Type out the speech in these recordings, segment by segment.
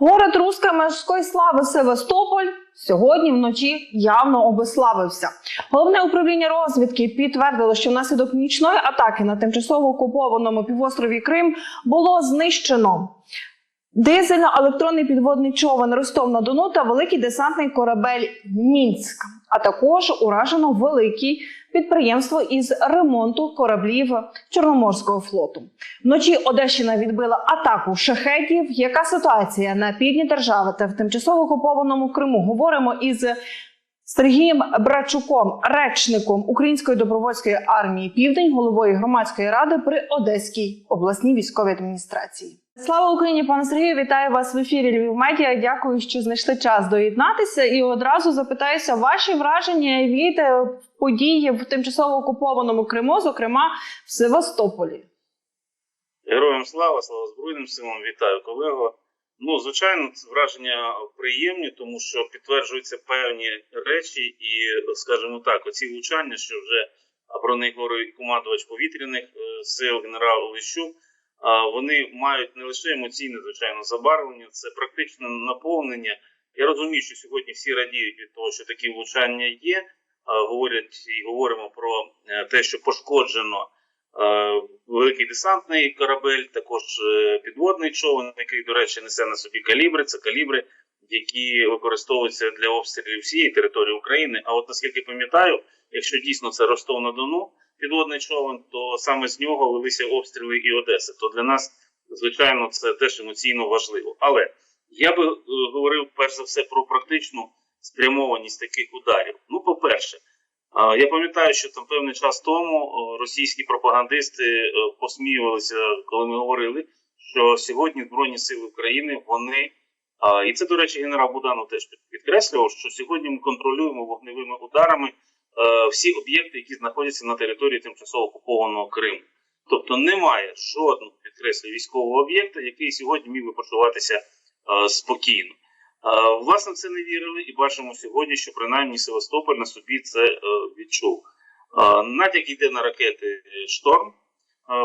Город руської морської слави Севастополь сьогодні вночі явно обеславився. Головне управління розвідки підтвердило, що внаслідок нічної атаки на тимчасово окупованому півострові Крим було знищено дизельно-електронний підводний човен Ростов на Дону та великий десантний корабель Мінськ. А також уражено великі підприємство із ремонту кораблів Чорноморського флоту. Вночі Одещина відбила атаку шахетів. Яка ситуація на півдні держави та в тимчасово окупованому Криму? Говоримо із Сергієм Брачуком, речником Української добровольської армії Південь, головою громадської ради при Одеській обласній військовій адміністрації. Слава Україні, пане Сергію! Вітаю вас в ефірі Львів Медіа. Дякую, що знайшли час доєднатися. І одразу запитаюся ваші враження від е, подій в тимчасово окупованому Криму, зокрема в Севастополі. Героям слава, слава Збройним силам, вітаю колего. Ну, звичайно, це враження приємні, тому що підтверджуються певні речі, і, скажімо так, оці влучання, що вже про них говорив командувач повітряних е, сил генерал Олещук, вони мають не лише емоційне, звичайно, забарвлення, це практичне наповнення. Я розумію, що сьогодні всі радіють від того, що такі влучання є. Говорять і говоримо про е, те, що пошкоджено. Е, Великий десантний корабель, також е, підводний човен, який, до речі, несе на собі калібри. Це калібри, які використовуються для обстрілів всієї території України. А от наскільки пам'ятаю, якщо дійсно це Ростов на Дону, підводний човен, то саме з нього велися обстріли і Одеси. То для нас, звичайно, це теж емоційно важливо. Але я би е, говорив перш за все про практичну спрямованість таких ударів. Ну, по-перше. Я пам'ятаю, що там певний час тому російські пропагандисти е, посміювалися, коли ми говорили, що сьогодні Збройні Сили України вони і це, до речі, генерал Буданов теж підкреслював, що сьогодні ми контролюємо вогневими ударами е, всі об'єкти, які знаходяться на території тимчасово окупованого Криму. Тобто немає жодного підкреслю військового об'єкта, який сьогодні міг би почуватися е, спокійно. Власне, це не вірили, і бачимо сьогодні, що принаймні Севастополь на собі це е, відчув. Натяк йде на ракети Шторм.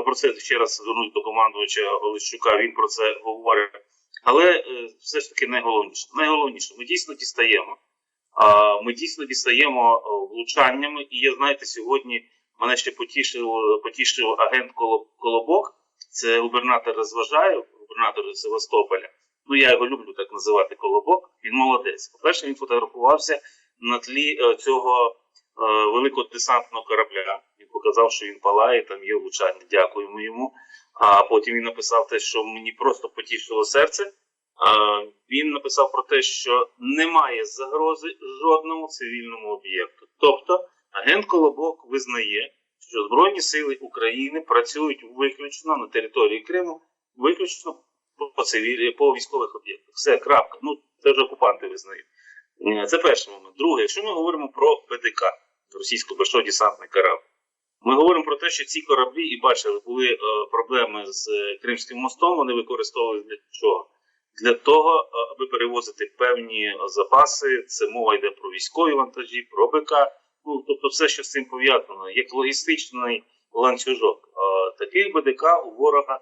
Про це ще раз звернуть до командувача Олещука. Він про це говорить. Але е, все ж таки найголовніше. Найголовніше, ми дійсно дістаємо. Ми дійсно дістаємо е, влучаннями. І я знаєте, сьогодні мене ще потішив, потішив агент Колобок. Це губернатор розважає, губернатор Севастополя. Ну, я його люблю так називати Колобок. Він молодець. По-перше, він фотографувався на тлі е, цього е, великого десантного корабля. Він показав, що він палає, там є влучання. Дякуємо йому. А потім він написав те, що мені просто потішило серце. Він написав про те, що немає загрози жодному цивільному об'єкту. Тобто, агент Колобок визнає, що Збройні сили України працюють виключно на території Криму, виключно по цивілі, по військових об'єктах. Все, крапка. Ну, це вже окупанти визнають. Е, Це перший момент. Друге, якщо ми говоримо про ПДК, російсько большой десантний корабль, ми говоримо про те, що ці кораблі, і бачили, були е, проблеми з е, Кримським мостом, вони використовували для чого? Для того, аби перевозити певні запаси. Це мова йде про військові вантажі, про БК. Ну, тобто, все, що з цим пов'язано, як логістичний ланцюжок. Таких БДК у ворога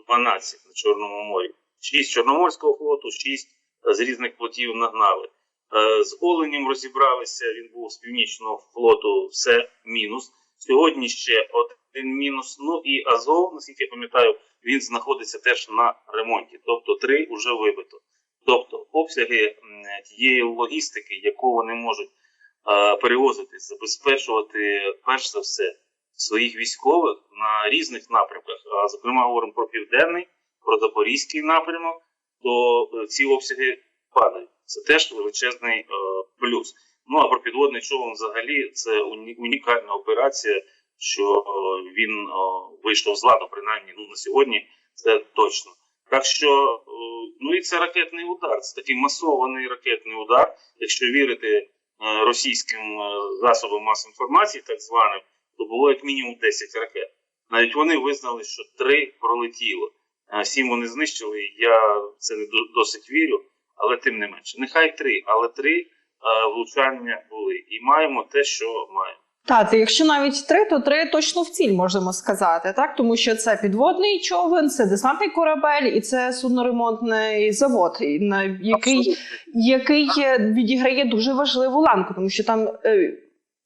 12 на Чорному морі. 6 Чорноморського флоту, 6 з різних флотів нагнали. Е, З Оленем розібралися, він був з північного флоту, все мінус. Сьогодні ще один мінус. Ну і Азов, наскільки я пам'ятаю, він знаходиться теж на ремонті. Тобто три вже вибито. Тобто обсяги тієї логістики, яку вони можуть е, перевозити, забезпечувати перш за все своїх військових на різних напрямках. Зокрема, говоримо про південний, про запорізький напрямок, то е, ці обсяги падають. Це теж величезний е, плюс. Ну а про підводний човен взагалі це унікальна операція, що е, він е, вийшов з ладу, принаймні ну, на сьогодні це точно. Так що, е, ну і це ракетний удар, це такий масований ракетний удар. Якщо вірити е, російським е, засобам масової інформації, так званим, то було як мінімум 10 ракет. Навіть вони визнали, що три пролетіло. Е, Сім вони знищили. Я це не до- досить вірю, але тим не менше. Нехай три, але три е, влучання були. І маємо те, що маємо. Так, якщо навіть три, то три точно в ціль можемо сказати, так тому що це підводний човен, це десантний корабель і це судноремонтний завод, який, Абсолютно. який е, відіграє дуже важливу ланку, тому що там.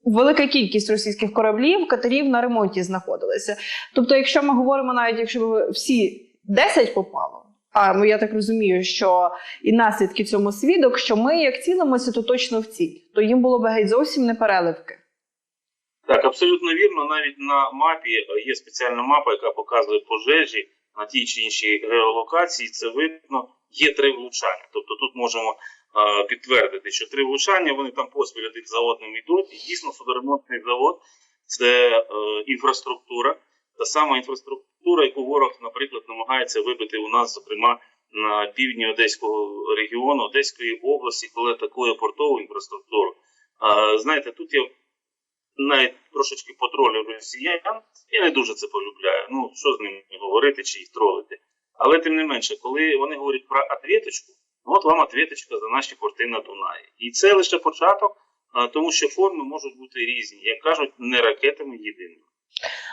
Велика кількість російських кораблів, катерів на ремонті знаходилися. Тобто, якщо ми говоримо, навіть якщо всі 10 попало, а ну, я так розумію, що і наслідки цьому свідок, що ми як цілимося, то точно в ціль, то їм було би геть зовсім не переливки. Так, абсолютно вірно. Навіть на мапі е, є спеціальна мапа, яка показує пожежі на тій чи іншій геолокації. Це видно, є три влучання. Тобто тут можемо підтвердити, що три влучання вони там поспіль один за одним йдуть. І дійсно судоремонтний завод це е, інфраструктура, та сама інфраструктура, яку ворог, наприклад, намагається вибити у нас, зокрема. На півдні Одеського регіону, Одеської області, коли атакує портову інфраструктуру. А, знаєте, тут я навіть трошечки потролю росіян, я не дуже це полюбляю. Ну, що з ними говорити чи їх тролити. Але тим не менше, коли вони говорять про ответочку, ну, от вам ответочка за наші порти на Дунаї. І це лише початок, тому що форми можуть бути різні. Як кажуть, не ракетами єдиними.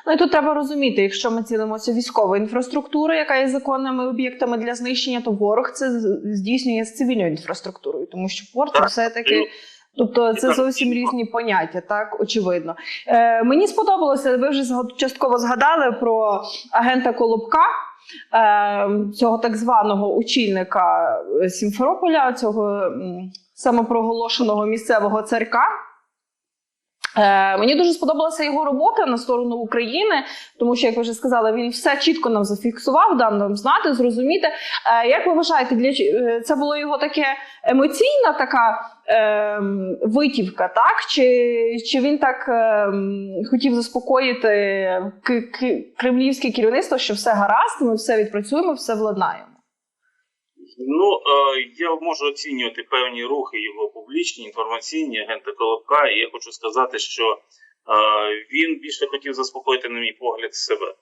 Ну і тут треба розуміти, якщо ми цілимося військовою інфраструктурою, яка є законними об'єктами для знищення, то ворог це здійснює з цивільною інфраструктурою, тому що порт все-таки. Тобто це зовсім різні поняття, так очевидно. Е, мені сподобалося, ви вже частково згадали про агента Колобка, цього так званого очільника е, Сімферополя, цього самопроголошеного місцевого царка. Е, мені дуже сподобалася його робота на сторону України, тому що, як ви вже сказали, він все чітко нам зафіксував, дав нам знати, зрозуміти. Е, як ви вважаєте, для це було його таке емоційна така е, витівка, так? Чи, чи він так е, хотів заспокоїти к- к- кремлівське керівництво, що все гаразд, ми все відпрацюємо, все владнаємо? Ну, е, я можу оцінювати певні рухи його публічні, інформаційні агента Колобка, і я хочу сказати, що е, він більше хотів заспокоїти, на мій погляд, себе.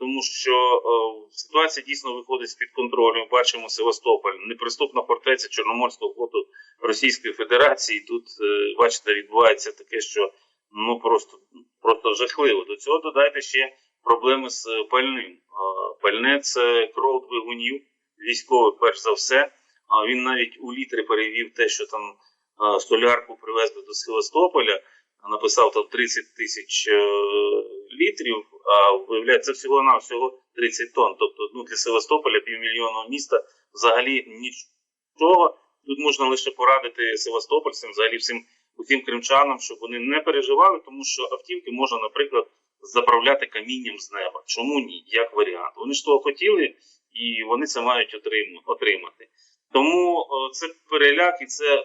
Тому що е, ситуація дійсно виходить з-під контролю. Бачимо Севастополь, неприступна фортеця Чорноморського флоту Російської Федерації. Тут, е, бачите, відбувається таке, що ну просто, просто жахливо. До цього додайте ще проблеми з е, пальним. Пальне це кров двигунів військових, перш за все. А він навіть у літри перевів те, що там солярку привезли до Севастополя, написав там 30 тисяч літрів, а виявляється всього на всього 30 тонн. Тобто ну, для Севастополя півмільйонного міста взагалі нічого. Тут можна лише порадити севастопольцям, взагалі всім усім кримчанам, щоб вони не переживали, тому що автівки можна, наприклад, заправляти камінням з неба. Чому ні? Як варіант? Вони ж того хотіли, і вони це мають отримати. Тому е, це переляк, і це е,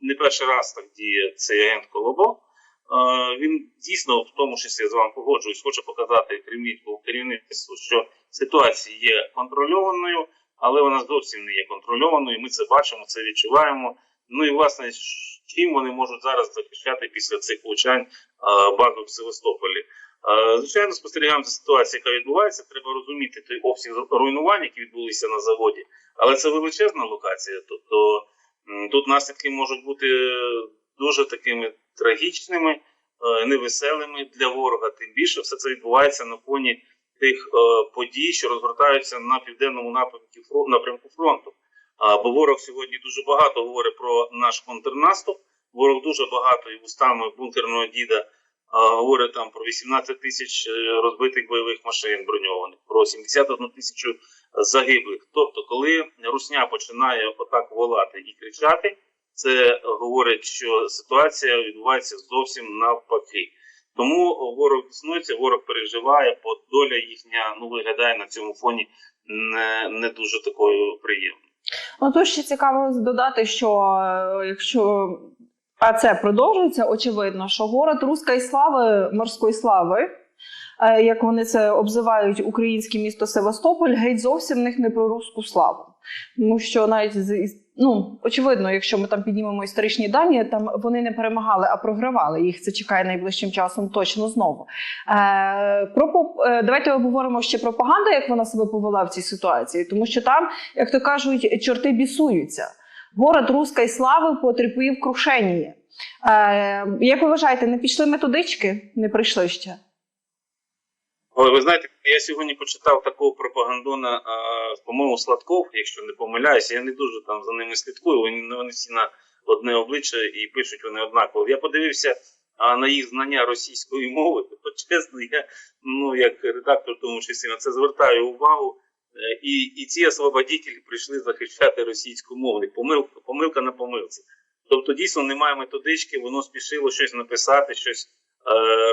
не перший раз так діє цей агент Колобок. Він дійсно, в тому числі з вами погоджуюсь, хоче показати кремлівському керівництву, що ситуація є контрольованою, але вона зовсім не є контрольованою. Ми це бачимо, це відчуваємо. Ну і власне, чим вони можуть зараз захищати після цих влучань базу в Севастополі. Звичайно, спостерігаємо за ситуацією, яка відбувається. Треба розуміти той обсяг руйнувань, які відбулися на заводі. Але це величезна локація. Тобто тут наслідки можуть бути дуже такими трагічними, е, невеселими для ворога. Тим більше все це відбувається на фоні тих е, подій, що розгортаються на південному напрямку напрямку фронту. Бо ворог сьогодні дуже багато говорить про наш контрнаступ. Ворог дуже багато і вустами бункерного діда говорить там про 18 тисяч е, розбитих бойових машин броньованих, про 71 тисячу загиблих. Тобто, коли Русня починає отак волати і кричати, це говорить, що ситуація відбувається зовсім навпаки. Тому ворог існується, ворог переживає, бо доля їхня ну виглядає на цьому фоні не, не дуже такою приємною. Ну тут ще цікаво додати, що е, якщо а це продовжується, очевидно, що город руської слави, морської слави, е, як вони це обзивають українське місто Севастополь, геть зовсім в них не про руську славу. Тому що навіть з ну, очевидно, якщо ми там піднімемо історичні дані, там вони не перемагали, а програвали. Їх це чекає найближчим часом точно знову. Е, про е, давайте обговоримо ще пропаганду, як вона себе повела в цій ситуації, тому що там, як то кажуть, чорти бісуються. Город руської слави потерпів крушення. Е, як ви вважаєте, не пішли методички? Не прийшли ще? Ой, ви знаєте, я сьогодні почитав такого пропагандона, по-моєму, Сладков, якщо не помиляюся, я не дуже там за ними слідкую. Вони, вони всі на одне обличчя і пишуть вони однаково. Я подивився на їх знання російської мови. То чесно, я ну як редактор, тому числі на це звертаю увагу. Е, І, і ці освободітелі прийшли захищати російську мову. Помилка, помилка на помилці. Тобто, дійсно немає методички, воно спішило щось написати, щось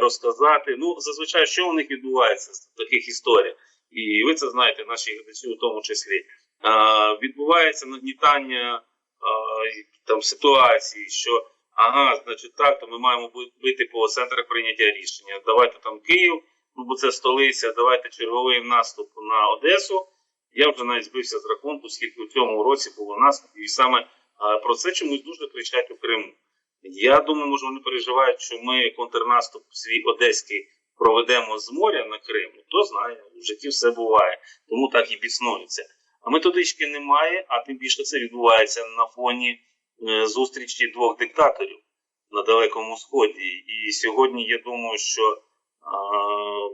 розказати. Ну, зазвичай, що у них відбувається з таких історій, і ви це знаєте, наші глядачі у тому числі. Е, відбувається нагнітання е, там ситуації, що ага, значить так, то ми маємо бити по центрах прийняття рішення. Давайте там Київ, ну бо це столиця, давайте черговий наступ на Одесу. Я вже навіть збився з рахунку, скільки у цьому році було наступів, і саме е, про це чомусь дуже кричать у Криму. Я думаю, може вони переживають, що ми контрнаступ свій одеський проведемо з моря на Крим. Ну, Хто знає, в житті все буває, тому так і біснується. А методички немає, а тим більше це відбувається на фоні е, зустрічі двох диктаторів на Далекому Сході. І сьогодні я думаю, що а,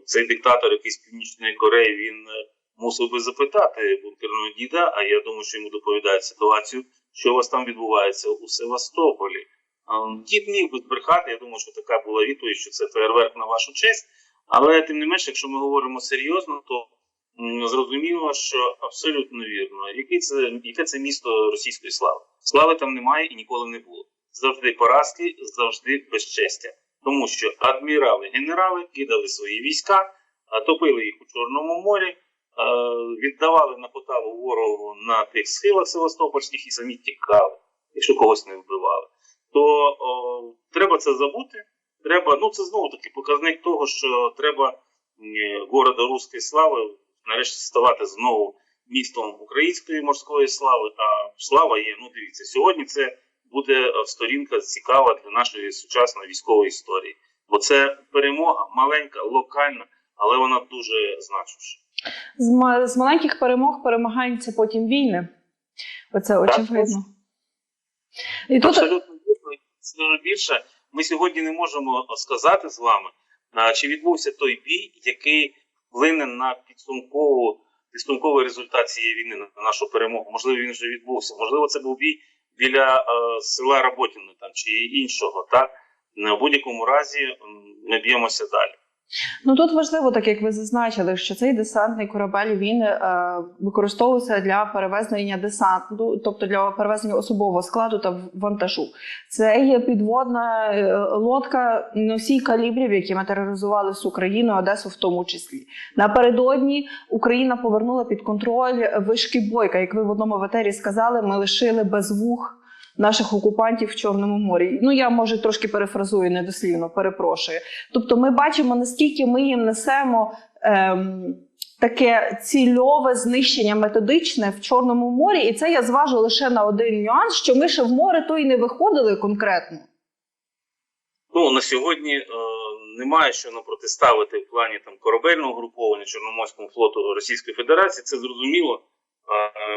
цей диктатор, який з Північної Кореї, він е, мусив би запитати бункерного діда, а я думаю, що йому доповідають ситуацію, що у вас там відбувається у Севастополі. Дід міг би збрехати, я думаю, що така була відповідь, що це фейерверк на вашу честь. Але тим не менше, якщо ми говоримо серйозно, то зрозуміло, що абсолютно вірно. Яке це, яке це місто російської слави? Слави там немає і ніколи не було. Завжди поразки, завжди безчестя. Тому що адмірали, генерали кидали свої війська, топили їх у Чорному морі, віддавали на поталу ворогу на тих схилах Севастопольських і самі тікали, якщо когось не вбивали. То о, треба це забути. Треба, ну це знову таки показник того, що треба города Руської слави нарешті ставати знову містом української морської слави. А слава є. Ну дивіться, сьогодні це буде е, сторінка цікава для нашої сучасної військової історії. Бо це перемога маленька, локальна, але вона дуже значуща. З, ма- з маленьких перемог перемагається потім війни. Оце очевидно. І тут Абсолютно вірно. Скажу більше, ми сьогодні не можемо сказати з вами, чи відбувся той бій, який вплине на підсумкову підсумковий результат цієї війни на нашу перемогу. Можливо, він вже відбувся. Можливо, це був бій біля е, села Роботіни там чи іншого. Так в будь-якому разі ми б'ємося далі. Ну тут важливо, так як ви зазначили, що цей десантний корабель він е, використовується для перевезення десанту, тобто для перевезення особового складу та вантажу. Це є підводна е, лодка носій калібрів, які ми тероризували всю країну, Одесу в тому числі. Напередодні Україна повернула під контроль вишки бойка. Як ви в одному ветері сказали, ми лишили без вух. Наших окупантів в Чорному морі. Ну я може трошки перефразую недослівно, перепрошую. Тобто, ми бачимо, наскільки ми їм несемо ем, таке цільове знищення методичне в Чорному морі, і це я зважу лише на один нюанс, що ми ще в море то й не виходили конкретно. Ну на сьогодні е, немає що нам протиставити в плані там корабельного груповання Чорноморському флоту Російської Федерації. Це зрозуміло.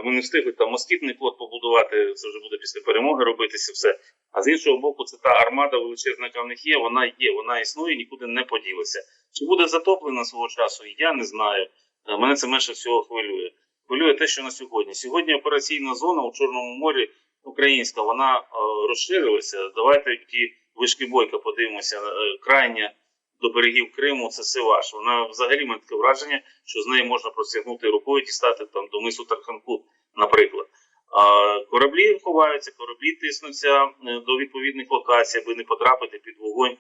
Не встигли там москітний флот побудувати. Це вже буде після перемоги робитися все. А з іншого боку, це та армада величезна, яка в них є. Вона є, вона існує, нікуди не поділася. Чи буде затоплена свого часу? Я не знаю. Е, Мене це менше всього хвилює. Хвилює те, що на сьогодні. Сьогодні операційна зона у Чорному морі українська, вона е, розширилася. Давайте ті вишки бойка подивимося. Е, крайня до берегів Криму це Сиваш. Вона взагалі має таке враження, що з неї можна простягнути рукою дістати там до мису Тарханкут, наприклад. А кораблі ховаються, кораблі тиснуться е, до відповідних локацій, аби не потрапити під вогонь е,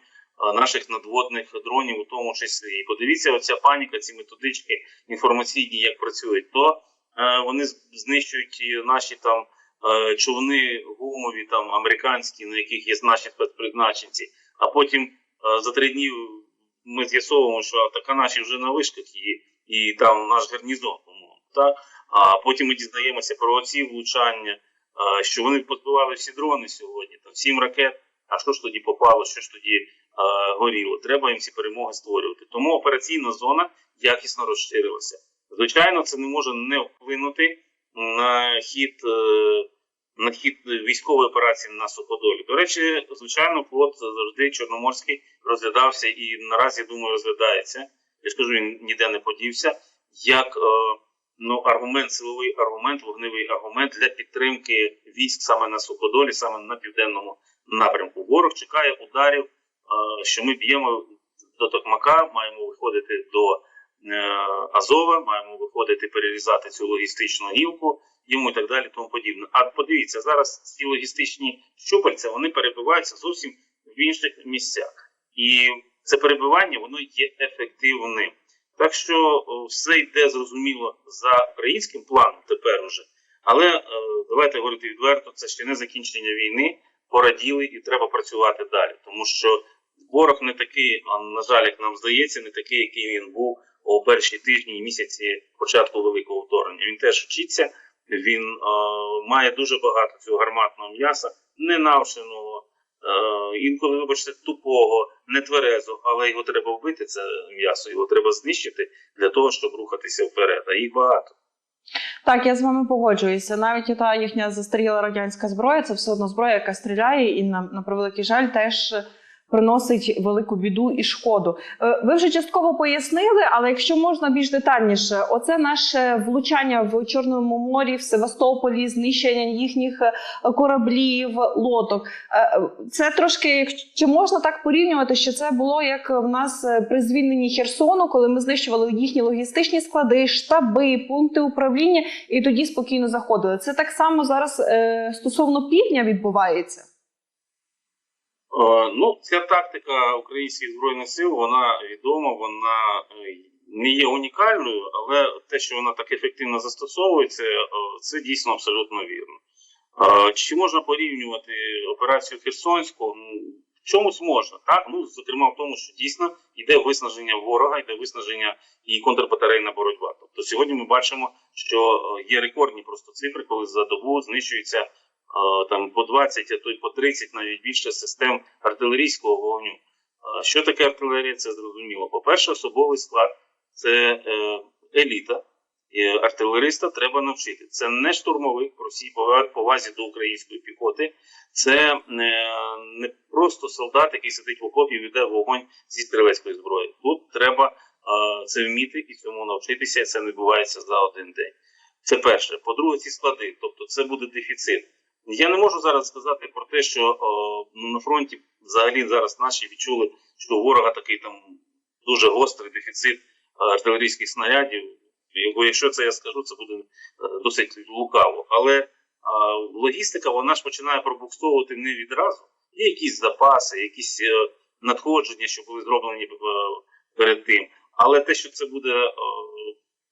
наших надводних дронів, у тому числі. І подивіться, оця паніка, ці методички інформаційні, як працюють, то е, вони знищують наші там е, човни гумові, там американські, на яких є наші спецпризначенці. А потім за три дні ми з'ясовуємо, що така наші вже на вишках і, і там наш гарнізон, по-моєму. Так? А потім ми дізнаємося про оці влучання, що вони позбивали всі дрони сьогодні, там сім ракет. А що ж тоді попало, що ж тоді а, горіло? Треба їм ці перемоги створювати. Тому операційна зона якісно розширилася. Звичайно, це не може не вплинути на хід е, на хід військової операції на суходолі. До речі, звичайно, флот завжди Чорноморський розглядався і наразі, думаю, розглядається. Я ж кажу, він ніде не подівся. Як е, ну, аргумент, силовий аргумент, вогневий аргумент для підтримки військ саме на суходолі, саме на південному напрямку. Ворог чекає ударів, е, що ми б'ємо до Токмака, маємо виходити до е, Азова, маємо виходити перерізати цю логістичну гілку йому і так далі, тому подібне. А подивіться, зараз ці логістичні щупальця вони перебиваються зовсім в інших місцях, і це перебивання воно є ефективним. Так що все йде зрозуміло за українським планом тепер уже. Але е, давайте говорити відверто, це ще не закінчення війни. Пораділи і треба працювати далі, тому що ворог не такий, на жаль, як нам здається, не такий, який він був у перші тижні і місяці початку великого вторгнення. Він теж вчиться. Він е, має дуже багато цього гарматного м'яса, ненавшеного, е, інколи, вибачте, тупого, нетверезого, але його треба вбити, це м'ясо, його треба знищити для того, щоб рухатися вперед. А їх багато. Так, я з вами погоджуюся. Навіть та їхня застаріла радянська зброя, це все одно зброя, яка стріляє, і на, на превеликий жаль, теж приносить велику біду і шкоду. Е, Ви вже частково пояснили, але якщо можна більш детальніше, оце наше влучання в Чорному морі, в Севастополі, знищення їхніх е, кораблів, лодок. Е, Це трошки чи можна так порівнювати, що це було як в нас при звільненні Херсону, коли ми знищували їхні логістичні склади, штаби, пункти управління, і тоді спокійно заходили. Це так само зараз стосовно півдня відбувається. Е, Ну, ця тактика українських збройних сил, вона відома, вона е, не є унікальною, але те, що вона так ефективно застосовується, е, це дійсно абсолютно вірно. Чи можна порівнювати операцію Херсонську? Ну, В чомусь можна, так? Ну, зокрема, в тому, що дійсно йде виснаження ворога, йде виснаження і контрбатарейна боротьба. Тобто сьогодні ми бачимо, що є рекордні просто цифри, коли за добу знищується там по 20, а то й по 30 навіть більше систем артилерійського вогню. Е, Що таке артилерія? Це зрозуміло. По-перше, особовий склад це е, еліта. І артилериста треба навчити. Це не штурмовик про всій повазі до української піхоти. Це не, не просто солдат, який сидить в окопі і веде вогонь зі стрілецької зброї. Тут треба е, це вміти і цьому навчитися. Це не відбувається за один день. Це перше. По-друге, ці склади, тобто це буде дефіцит. Я не можу зараз сказати про те, що о, на фронті взагалі зараз наші відчули, що у ворога такий там дуже гострий дефіцит е, артилерійських снарядів. Бо якщо це я скажу, це буде е, досить лукаво. Але е, логістика вона ж починає пробуксовувати не відразу. Є якісь запаси, якісь надходження, що були зроблені перед тим. Але те, що це буде,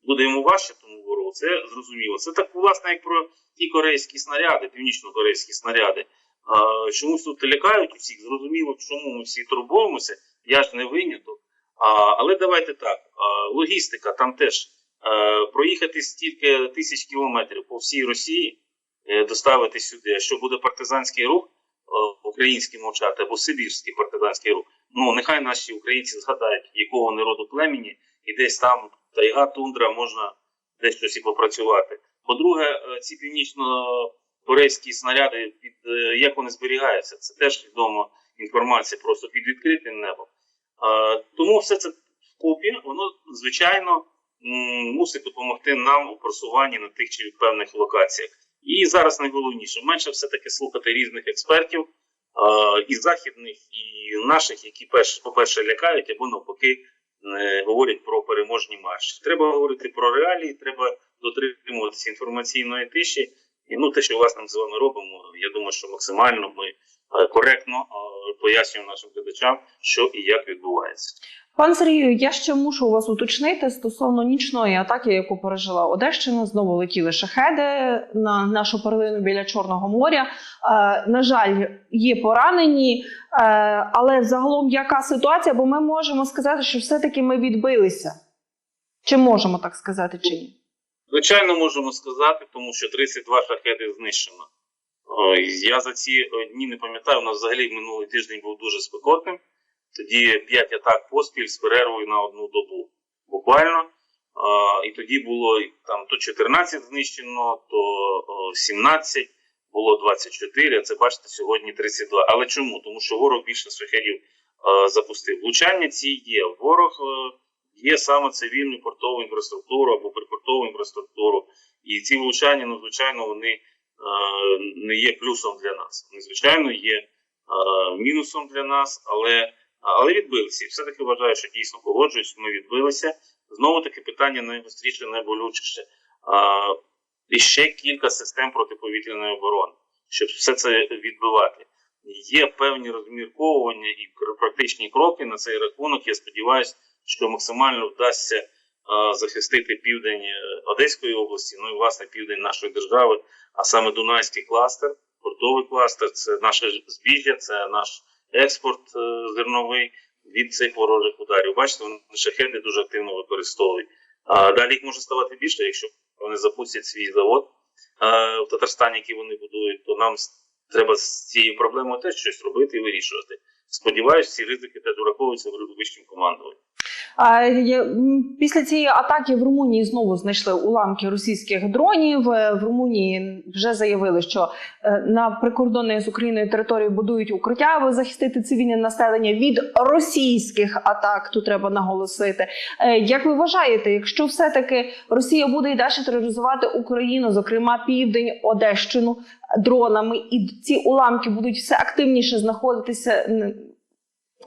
буде йому важче, тому ворогу, це зрозуміло. Це так, власне, як про ті корейські снаряди, північно-корейські снаряди. Е, Чомусь тут лякають усіх, зрозуміло, чому ми всі турбуємося. Я ж не виняток. А, але давайте так: а, логістика там теж е, проїхати стільки тисяч кілометрів по всій Росії, е, доставити сюди. Що буде партизанський рух, е, український мовчати або сибірський партизанський рух. Ну нехай наші українці згадають, якого народу племені, і десь там тайга, тундра, можна десь щось і попрацювати. По-друге, е, ці північно-корейські снаряди, під е, як вони зберігаються, це теж відома інформація просто під відкритим небом. Е, Тому все це вкупі, воно звичайно мусить допомогти нам у просуванні на тих чи певних локаціях. І зараз найголовніше менше все-таки слухати різних експертів, і західних, і наших, які перш, по-перше, лякають або навпаки говорять про переможні марші. Треба говорити про реалії, треба дотримуватися інформаційної тиші. І ну, те, що власне з вами робимо, я думаю, що максимально ми е, коректно е, пояснюємо нашим глядачам, що і як відбувається. Пан Сергію, я ще мушу вас уточнити стосовно нічної атаки, яку пережила Одещина. Знову летіли шахеди на нашу перлину біля Чорного моря. Е, на жаль, є поранені, е, але загалом яка ситуація? Бо ми можемо сказати, що все-таки ми відбилися. Чи можемо так сказати, чи ні? Звичайно, можемо сказати, тому що 32 шахеди знищено. О, Я за ці е, дні не пам'ятаю, у нас взагалі минулий тиждень був дуже спекотним. Тоді 5 атак поспіль з перервою на одну добу. Буквально. І тоді було там то 14 знищено, то о, 17. було 24, а це бачите сьогодні 32. Але чому? Тому що ворог більше шахедів запустив. Влучання ці є. Ворог е, є саме цивільну портову інфраструктуру або припортову інфраструктуру. І ці влучання, ну, звичайно, вони е, не є плюсом для нас. Вони, звичайно, є е, мінусом для нас, але, але відбилися. І все-таки вважаю, що дійсно погоджуюсь, ми відбилися. Знову таки питання найгостріше, найболючіше. І ще кілька систем протиповітряної оборони, щоб все це відбивати. Є певні розмірковування і практичні кроки на цей рахунок. Я сподіваюся, що максимально вдасться захистити південь е, Одеської області, ну і власне південь нашої держави, а саме Дунайський кластер, портовий кластер це наше збіжжя, це наш експорт е, зерновий від цих ворожих ударів. Бачите, вони шахеди дуже активно використовують. А далі їх може ставати більше, якщо вони запустять свій завод е, в Татарстані, який вони будують, то нам треба з цією проблемою теж щось робити і вирішувати. Сподіваюсь, ці ризики теж враховуються в вищим командуванням. Після цієї атаки в Румунії знову знайшли уламки російських дронів. Е, В Румунії вже заявили, що е, на прикордонних з Україною території будують укриття, аби захистити цивільне населення від російських атак. Тут треба наголосити. Е, Як ви вважаєте, якщо все-таки Росія буде і далі тероризувати Україну, зокрема південь, Одещину дронами, і ці уламки будуть все активніше знаходитися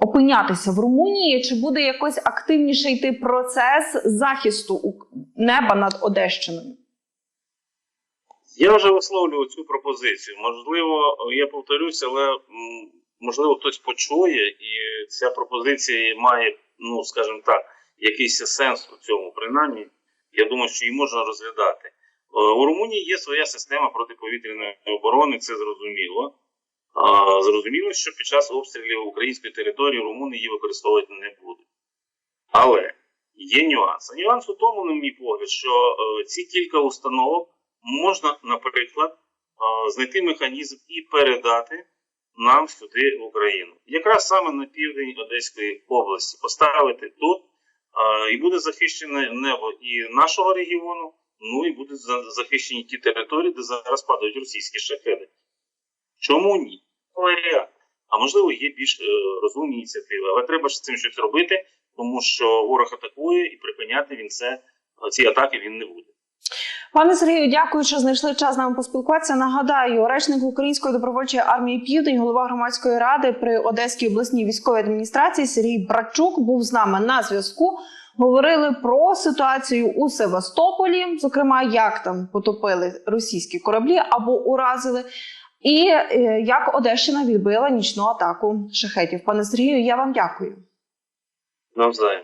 опинятися в Румунії, чи буде якось активніше йти процес захисту неба над Одещиною? Я вже висловлював цю пропозицію. Можливо, я повторюся, але можливо хтось почує, і ця пропозиція має, ну скажімо так, якийсь сенс у цьому. Принаймні, я думаю, що її можна розглядати. Е, У Румунії є своя система протиповітряної оборони, це зрозуміло. Зрозуміло, що під час обстрілів української території румуни її використовувати не будуть. Але є нюанс. А Нюанс у тому, на мій погляд, що е, ці кілька установок можна, наприклад, е, знайти механізм і передати нам сюди в Україну. Якраз саме на південь Одеської області поставити тут, е, і буде захищене небо і нашого регіону, ну і будуть захищені ті території, де зараз падають російські шахеди. Чому ні? Варіант. А можливо, є більш е, розумні ініціативи, але треба ж з цим щось робити, тому що ворог атакує і припиняти він це ці атаки він не буде. Пане Сергію, дякую, що знайшли час з нами поспілкуватися. Нагадаю, речник Української добровольчої армії Південь, голова громадської ради при Одеській обласній військовій адміністрації Сергій Брачук був з нами на зв'язку. Говорили про ситуацію у Севастополі, зокрема, як там потопили російські кораблі або уразили, і е, як Одещина відбила нічну атаку шахетів. Пане Сергію, я вам дякую. Навзаєм.